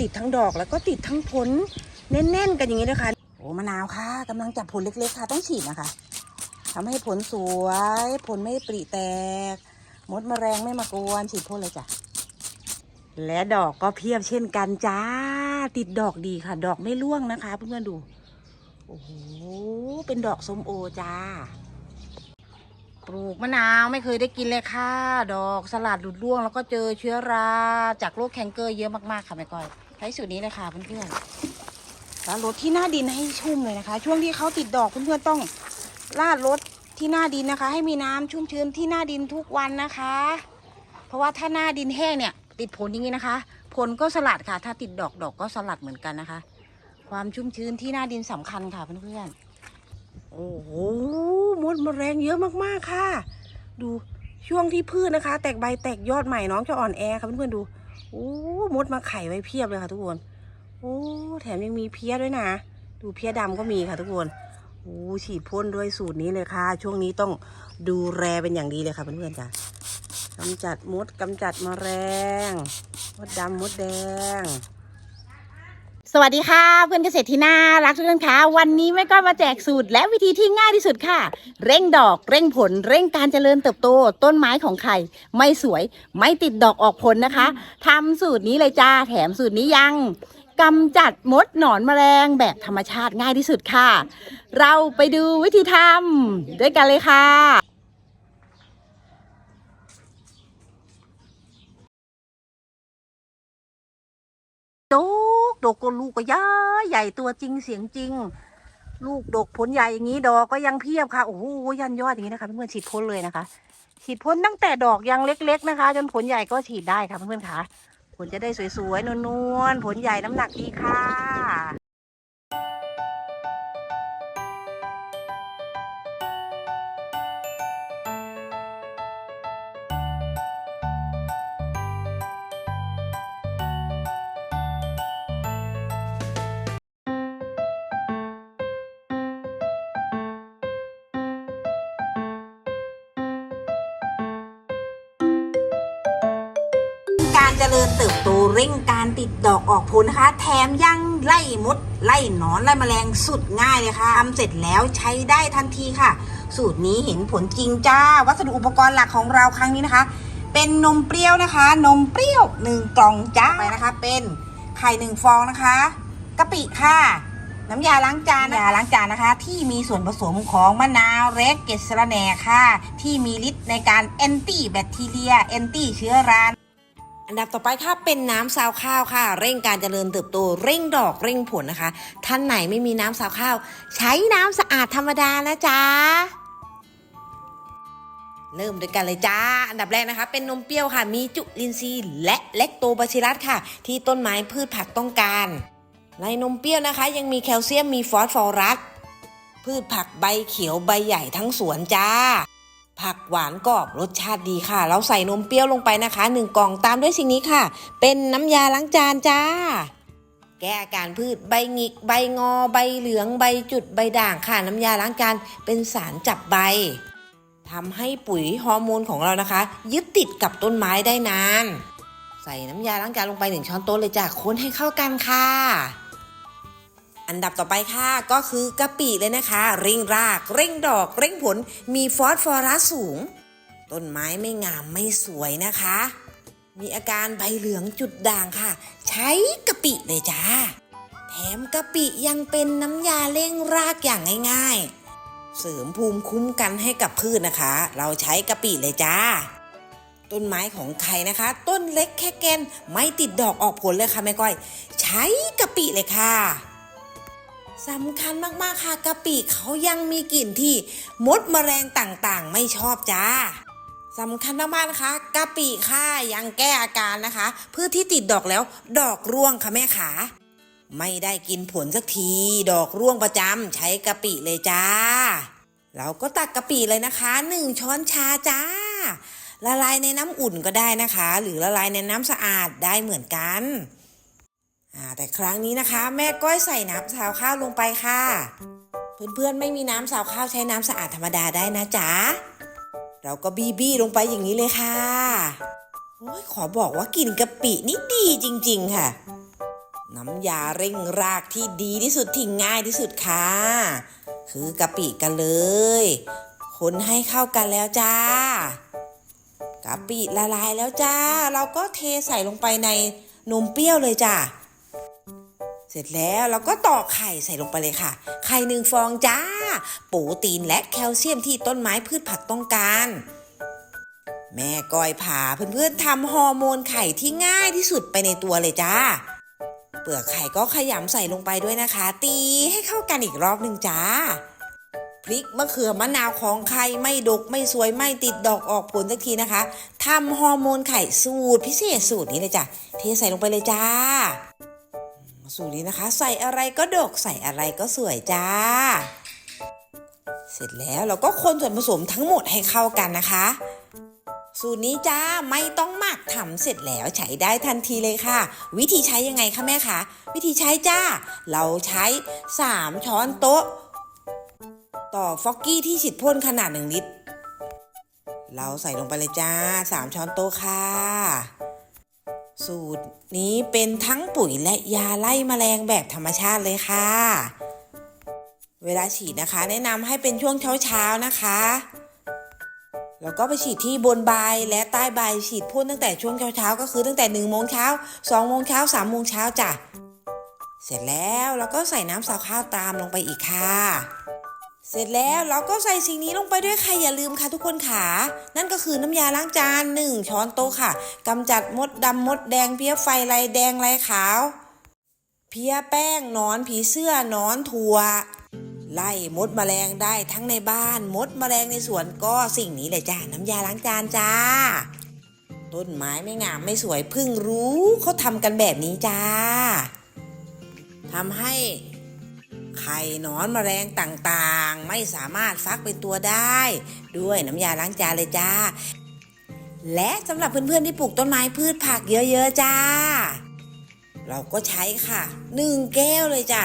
ติดทั้งดอกแล้วก็ติดทั้งผลแน่นๆ กันอย่างนี้เลยค่ะโอ้มะนาวค่ะกำลังจับผลเล็กๆค่ะต้องฉีดนะคะทำให้ผลสวย ผลไม่ปริแตก มดแมลงไม่มากวนฉีดพ่นเลยจ้ะและดอกก็เพียบเช่นกันจ้า ติดดอกดีค่ะ ดอกไม่ร่วงนะคะเพื่อนๆดู โอ้โห เป็นดอกส้มโอจ้า ปลูกมะนาวไม่เคยได้กินเลยค่ะ ดอกสลัดหลุดร่วง แล้วก็เจอเชื้อรา จากโรคแคนเกอร์เยอะมากๆค่ะแม่ก้อย ใช้สูตรนี้เลยค่ะเพื่อนๆแล้วรดที่หน้าดินให้ชุ่มเลยนะคะ ช่วงที่เขาติดดอกเพื่อนๆต้องราดรดที่หน้าดินนะคะ ให้มีน้ำชุ่มชื้นที่หน้าดินทุกวันนะคะ เพราะว่าถ้าหน้าดินแห้งเนี่ย ติดผลอย่างนี้นะคะ ผลก็สลัดค่ะ ถ้าติดดอกดอกก็สลัดเหมือนกันนะคะ ความชุ่มชื้นที่หน้าดินสำคัญค่ะเพื่อนๆโอ้โหมดมแมลงเยอะมากๆค่ะ ดูช่วงที่พืชนะคะ แตกใบแตกยอดใหม่น้องจะอ่อนแอค่ะเพื่อนๆดู โอ้มดมาไข่ไว้เพียบเลยค่ะทุกคน โอ้แถมยังมีเพี้ยด้วยนะ ดูเพี้ยดำก็มีค่ะทุกคนโอ้ฉีดพ่นด้วยสูตรนี้เลยค่ะ ช่วงนี้ต้องดูแลเป็นอย่างดีเลยค่ะเพื่อนๆจ้ะกำจัดมดกำจัดแมลงมดดำมดแดง วัสดีค่ะ เพื่อนเกษตรที่น่ารักทุกท่านคะวันนี้แม่ก็มาแจกสูตรและวิธีที่ง่ายที่สุดค่ะ เร่งดอกเร่งผล เร่งการเจริญเติบโต ต้นไม้ของใครไม่สวย ไม่ติดดอกออกผลนะคะทำสูตรนี้เลยจ้าแถมสูตรนี้ยังกำจัดมดหนอนแมลงแบบธรรมชาติง่ายที่สุดค่ะ เราไปดูวิธีทำด้วยกันเลยค่ะดก ดกก็ลูกก็ย้าใหญ่ตัวจริงเสียงจริง ลูกดกผลใหญ่อย่างนี้ดอกก็ยังเพียบค่ะโอ้โหยันยอดอย่างนี้นะคะเพื่อนๆฉีดพ่นเลยนะคะ ฉีดพ่นตั้งแต่ดอกยังเล็ก ๆ นะคะ จนผลใหญ่ก็ฉีดได้ค่ะเพื่อนๆค่ะผลจะได้สวยๆนวลๆผลใหญ่น้ำหนักดีค่ะ การเจริญเติบโตเร่งการติดดอกออกผลนะคะ แถมยังไล่มด ไล่หนอนไล่แมลงสุดง่ายเลยค่ะทำเสร็จแล้วใช้ได้ทันทีค่ะ สูตรนี้เห็นผลจริงจ้า วัสดุอุปกรณ์หลักของเราครั้งนี้นะคะ เป็นนมเปรี้ยวนะคะ นมเปรี้ยวหนึ่งกล่องจ้าไปนะคะ เป็นไข่หนึ่งฟองนะคะกะปิค่ะน้ำยาล้างจานน้ำยาล้างจานนะคะ ที่มีส่วนผสมของมะนาวเรกเกสระแหน่ค่ะ ที่มีฤทธิ์ในการแอนตี้แบคทีเรียแอนตี้เชื้อรา อันดับต่อไปค่ะเป็นน้ำซาวข้าวค่ะ เร่งการเจริญเติบโตเร่งดอกเร่งผลนะคะ ท่านไหนไม่มีน้ำซาวข้าว ใช้น้ำสะอาดธรรมดานะจ๊ะเริ่มด้วยกันเลยจ้า อันดับแรกนะคะ เป็นนมเปรี้ยวค่ะ มีจุลินทรีย์และเลคโตบาซิลัสค่ะ ที่ต้นไม้พืชผักต้องการ ในนมเปรี้ยวนะคะ ยังมีแคลเซียมมีฟอสฟอรัสพืชผักใบเขียวใบใหญ่ทั้งสวนจ้า ผักหวานกรอบรสชาติดีค่ะ เราใส่นมเปรี้ยวลงไปนะคะหนึ่งกล่องตามด้วยสิ่งนี้ค่ะ เป็นน้ำยาล้างจานจ้า แก้อาการพืชใบหงิก ใบงอ ใบเหลือง ใบจุดใบด่างค่ะน้ำยาล้างจานเป็นสารจับใบทำให้ปุ๋ยฮอร์โมนของเรานะคะ ยึดติดกับต้นไม้ได้นาน ใส่น้ำยาล้างจานลงไปหนึ่งช้อนโต๊ะเลยจ้ะคนให้เข้ากันค่ะ อันดับต่อไปค่ะก็คือกะปิเลยนะคะ เร่งราก เร่งดอก เร่งผล มีฟอสฟอรัสสูง ต้นไม้ไม่งามไม่สวยนะคะ มีอาการใบเหลืองจุดด่างค่ะ ใช้กะปิเลยจ้า แถมกะปิยังเป็นน้ำยาเร่งรากอย่างง่าย ๆ เสริมภูมิคุ้มกันให้กับพืชนะคะ เราใช้กะปิเลยจ้า ต้นไม้ของใครนะคะ ต้นเล็กแค่แกนไม่ติดดอกออกผลเลยค่ะแม่ก้อย ใช้กะปิเลยค่ะ สำคัญมากๆค่ะกะปิเขายังมีกลิ่นที่มดแมลงต่างๆ ไม่ชอบจ้าสำคัญมากๆนะคะกะปิค่ะยังแก้อาการนะคะพื่อที่ติดดอกแล้วดอกร่วงค่ะแม่ขาไม่ได้กินผลสักที ดอกร่วงประจำใช้กะปิเลยจ้า เราก็ตักกะปิเลยนะคะหนึ่งช้อนชาจ้า ละลายในน้ำอุ่นก็ได้นะคะ หรือละลายในน้ำสะอาดได้เหมือนกัน แต่ครั้งนี้นะคะ แม่ก้อยใส่น้ำสาวข้าวลงไปค่ะ เพื่อนๆไม่มีน้ำสาวข้าวใช้น้ำสะอาดธรรมดาได้นะจ๊ะ เราก็บีบี้ลงไปอย่างนี้เลยค่ะโอ้ยขอบอกว่ากลิ่นกะปินี่ดีจริง ๆ ค่ะ น้ำยาเร่งรากที่ดีที่สุดที่ง่ายที่สุดค่ะ คือกะปิกันเลย คนให้เข้ากันแล้วจ้ากะปิละลายแล้วจ้า เราก็เทใส่ลงไปในนมเปรี้ยวเลยจ้า เสร็จแล้วเราก็ตอกไข่ใส่ลงไปเลยค่ะ ไข่หนึ่งฟองจ้า โปรตีนและแคลเซียมที่ต้นไม้พืชผักต้องการแม่ก้อยผาเพื่อนๆทำฮอร์โมนไข่ที่ง่ายที่สุดไปในตัวเลยจ้า เปลือกไข่ก็ขยำใส่ลงไปด้วยนะคะ ตีให้เข้ากันอีกรอบหนึ่งจ้า พริกมะเขือมะนาวของใครไม่ดกไม่สวยไม่ติดดอกออกผลสักทีนะคะทำฮอร์โมนไข่สูตรพิเศษสูตรนี้เลยจ้ะเทใส่ลงไปเลยจ้า สูตรนี้นะคะ ใส่อะไรก็ดกใส่อะไรก็สวยจ้า เสร็จแล้วเราก็คนส่วนผสมทั้งหมดให้เข้ากันนะคะ สูตรนี้จ้าไม่ต้องหมักทำเสร็จแล้วใช้ได้ทันทีเลยค่ะ วิธีใช้ยังไงคะแม่คะวิธีใช้จ้า เราใช้ 3 ช้อนโต๊ะ ต่อฟอกกี้ที่ฉีดพ่นขนาด 1 ลิตรเราใส่ลงไปเลยจ้า 3 ช้อนโต๊ะค่ะ สูตรนี้เป็นทั้งปุ๋ยและยาไล่แมลงแบบธรรมชาติเลยค่ะ เวลาฉีดนะคะ แนะนำให้เป็นช่วงเช้าๆนะคะ แล้วก็ไปฉีดที่บนใบและใต้ใบฉีดพ่นตั้งแต่ช่วงเช้าๆก็คือตั้งแต่1นึ่โมงเช้า2โมงเช้า3โมงเช้าจ้ะเสร็จแล้วเราก็ใส่น้ำสาวข้าวตามลงไปอีกค่ะ เสร็จแล้วเราก็ใส่สิ่งนี้ลงไปด้วยค่ะอย่าลืมค่ะทุกคนค่ะนั่นก็คือน้ำยาล้างจาน 1 ช้อนโต๊ะค่ะกำจัดมดดำมดแดงเพี้ยไฟลายแดงลายขาว เพี้ยแป้งนอนผีเสื้อนอนถั่วไล่มดแมลงได้ทั้งในบ้าน มดแมลงในสวนก็สิ่งนี้เลยจ้าน้ำยาล้างจานจ้า ต้นไม้ไม่งามไม่สวยเพิ่งรู้เขาทำกันแบบนี้จ้าทำให้ ไข่หนอนแมลงต่างๆ ไม่สามารถฟักเป็นตัวได้ ด้วยน้ำยาล้างจานเลยจ้า และสำหรับเพื่อนๆที่ปลูกต้นไม้พืชผักเยอะๆจ้า เราก็ใช้ค่ะหนึ่งแก้วเลยจ้า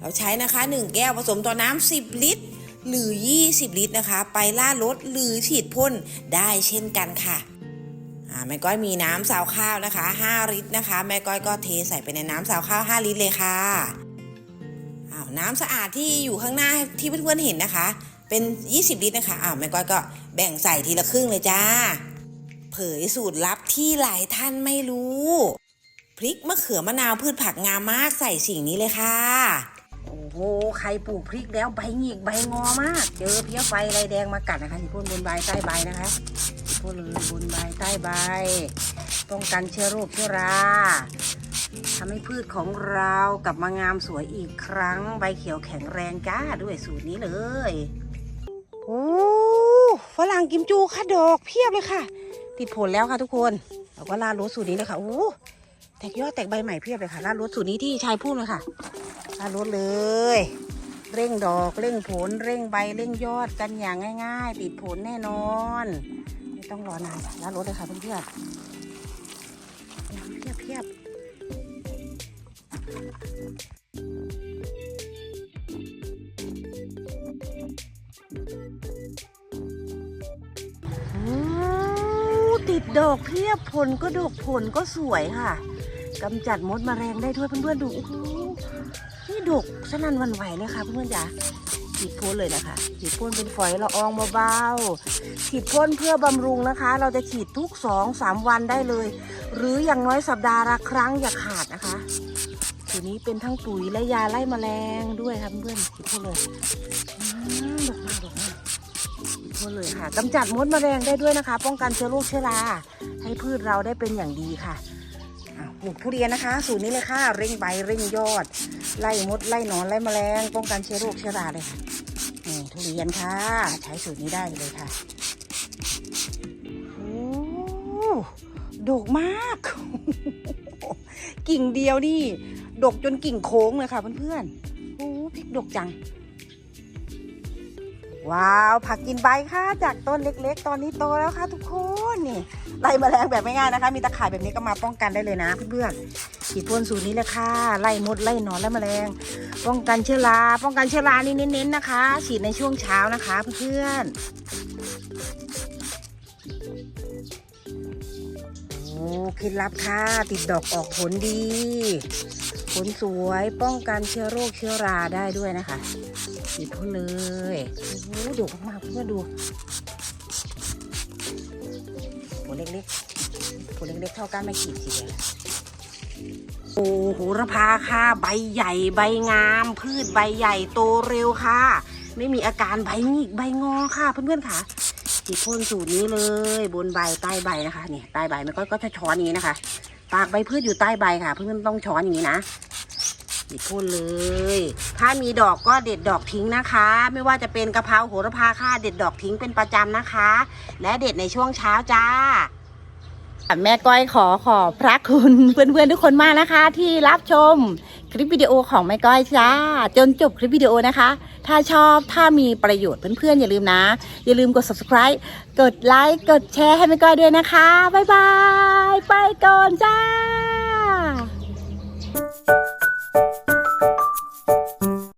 เราใช้นะคะ1แก้วผสมต่อน้ำ10ลิตร หรือ 20 ลิตรนะคะ ไปล่ารถหรือฉีดพ่นได้เช่นกันค่ะ แม่ก้อยมีน้ำสาวข้าวนะคะ 5 ลิตรนะคะ แม่ก้อยก็เทใส่ไปในน้ำสาวข้าว 5 ลิตรเลยค่ะอ้าวน้ำสะอาดที่อยู่ข้างหน้าที่เพื่อนๆเห็นนะคะ เป็น 20 ลิตรนะคะอ้าวแม่ก้อยก็แบ่งใส่ทีละครึ่งเลยจ้า เผยสูตรลับที่หลายท่านไม่รู้ พริกมะเขือมะนาวพืชผักงามมากใส่สิ่งนี้เลยค่ะ โอ้โหใครปลูกพริกแล้วใบหงิกใบงอมาก เจอเพี้ยไฟไรแดงมากัดนะคะที่พ่นบนใบใต้ใบนะคะที่พ่นเลยบนใบใต้ใบป้องกันเชื้อโรคเชื้อราทำให้พืชของเรากลับมางามสวยอีกครั้ง ใบเขียวแข็งแรงจ้าด้วยสูตรนี้เลยโอ้ฝรั่งกิมจูค่ะดอกเพียบเลยค่ะ ติดผลแล้วค่ะทุกคนเราก็ลาดรสสูตรนี้เลยค่ะโอ้แตกยอดแตกใบใหม่เพียบเลยค่ะลาดรสสูตรนี้ที่ชายพูดเลยค่ะ ลาดรถเลย เร่งดอกเร่งผลเร่งใบเร่งยอดกันอย่างง่าย ๆ ติดผลแน่นอน ไม่ต้องรอนานแลาดรถเลยค่ะเพื่อนๆเพียบเพียบติดดอกเพียบผลก็ดกผลก็สวยค่ะกำจัดมดแมลงได้ด้วยเพื่อนๆดูโอ้ นี่ดกสนั่นวันไหวเลยค่ะเพื่อนๆจ๋าฉีดพ่นเลยนะคะฉีดพ่นเป็นฝอยละอองเบาๆฉีดพ่นเพื่อบำรุงนะคะ เราจะฉีดทุกสองสามวันได้เลย หรืออย่างน้อยสัปดาห์ละครั้งอย่าขาดนะคะตัวนี้เป็นทั้งปุ๋ยและยาไล่แมลงด้วยค่ะเพื่อนๆฉีดพ่นเลยอืมดกมากดกมากฉีดพ่นเลยค่ะกำจัดมดแมลงได้ด้วยนะคะ ป้องกันเชื้อโรคเชื้อราให้พืชเราได้เป็นอย่างดีค่ะ ปลูกทุเรียนนะคะ สูตรนี้เลยค่ะ เร่งใบเร่งยอด ไล่มดไล่หนอนไล่แมลง ป้องกันเชื้อโรคเชื้อราเลยค่ะนี่ทุเรียนค่ะ ใช้สูตรนี้ได้เลยค่ะโอ้ดกมาก กิ่งเดียวนี่ ดกจนกิ่งโค้งเลยค่ะเพื่อนๆโอ้พริกดกจัง ว้าว ผักกินใบค่ะ จากต้นเล็ก ๆ ตอนนี้โตแล้วค่ะทุกคน นี่ไล่แมลงแบบไม่ง่ายนะคะ มีตะข่ายแบบนี้ก็มาป้องกันได้เลยนะเพื่อนๆฉีดพ่นสูตรนี้เลยค่ะ ไล่มดไล่หนอนไล่แมลง ป้องกันเชื้อราป้องกันเชื้อรานี่เน้นๆนะคะ ฉีดในช่วงเช้านะคะ เพื่อนๆโอ้เคล็ดลับค่ะ ติดดอกออกผลดี ผลสวยป้องกันเชื้อโรคเชื้อราได้ด้วยนะคะติดพ่นเลยโอ้โหดกมากๆเพื่อนดู เล็กๆผลเล็กๆเท่ากันไม่ขีดสีแดงโอ้โหระพาค่ะ ใบใหญ่ใบงาม พืชใบใหญ่โตเร็วค่ะ ไม่มีอาการใบหงิกใบงอค่ะ เพื่อนๆค่ะฉีดพ่นสูตรนี้เลย บนใบใต้ใบนะคะเนี่ยใต้ใบมันก็ก็จะช้อนอย่างนี้นะคะ ปากใบพืชอยู่ใต้ใบค่ะ เพื่อนๆต้องช้อนอย่างนี้นะ ฉีดพ่นเลย ถ้ามีดอกก็เด็ดดอกทิ้งนะคะ ไม่ว่าจะเป็นกะเพราโหระพาค่ะเด็ดดอกทิ้งเป็นประจำนะคะ และเด็ดในช่วงเช้าจ้าแม่ก้อยขอขอบพระคุณเพื่อนๆทุกคนมากนะคะ ที่รับชมคลิปวิดีโอของแม่ก้อยจ้า จนจบคลิปวิดีโอนะคะ ถ้าชอบถ้ามีประโยชน์เพื่อนๆอย่าลืมนะ อย่าลืมกด subscribe กดไลค์กดแชร์ให้แม่ก้อยด้วยนะคะ บ๊ายบาย ไปก่อนจ้า Thank you.